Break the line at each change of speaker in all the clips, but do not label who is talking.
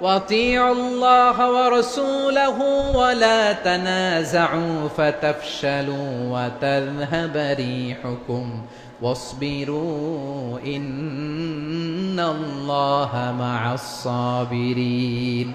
وَأَطِيعُوا اللَّهَ وَرَسُولَهُ وَلَا تَنَازَعُوا فَتَفْشَلُوا وَتَذْهَبَ رِيحُكُمْ وَاصْبِرُوا إِنَّ اللَّهَ مَعَ الصَّابِرِينَ.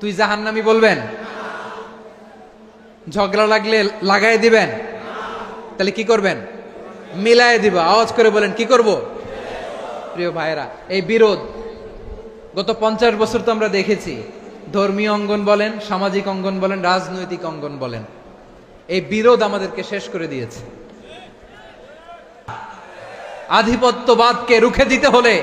তুই জাহান্নামি বলবেন? ঝগড়া লাগলে লাগাই দিবেন? তাহলে কি করবেন? মিলায় দিব। আওয়াজ করে বলেন, কি করব? প্রিয় ভাইরা এই বিরোধ গত পঞ্চাশ বছর তো আমরা দেখেছি। ধর্মীয় অঙ্গন বলেন, সামাজিক অঙ্গন বলেন, রাজনৈতিক অঙ্গন বলেন। এই বিরোধ আমাদেরকে শেষ করে দিয়েছে। আধিপত্যবাদকে রুখে দিতে হলে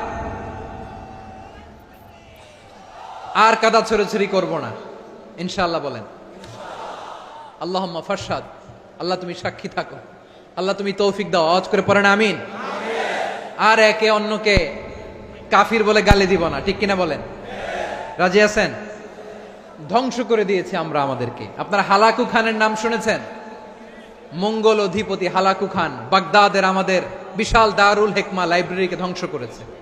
আর কাদা ছড়াছড়ি করব না। ইনশাআল্লাহ বলেন। আল্লাহ ফারসাদ আল্লাহ তুমি সাক্ষী থাকো। আল্লাহ তুমি তৌফিক দাও। আওয়াজ করে পড়েন, আমিন। আর একে অন্যকে কাফির বলে গালি দিব না। ঠিক কিনা বলেন? রাজি আছেন? ধ্বংস করে দিয়েছে আমরা আমাদেরকে। আপনারা হালাকু খানের নাম শুনেছেন? মঙ্গল অধিপতি হালাকু খান বাগদাদের আমাদের বিশাল দারুল হেকমা লাইব্রেরিকে ধ্বংস করেছে।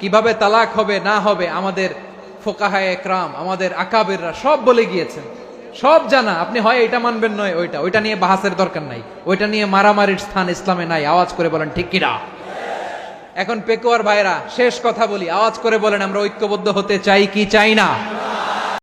কীভাবে তালাক হবে, না হবে, আমাদের ফোকাহায় একরাম, আমাদের আকাবেররা সব বলে গিয়েছেন। সব জানা, আপনি হয় এটা মানবেন, নয় ওইটা। ওইটা নিয়ে বাহাসের দরকার নাই। ওইটা নিয়ে মারামারির স্থান ইসলামে নাই। আওয়াজ করে বলেন, ঠিক কিনা? এখন পেকুয়ার ভাইরা শেষ কথা বলি। আওয়াজ করে বলেন, আমরা ঐক্যবদ্ধ হতে চাই কি চাই না?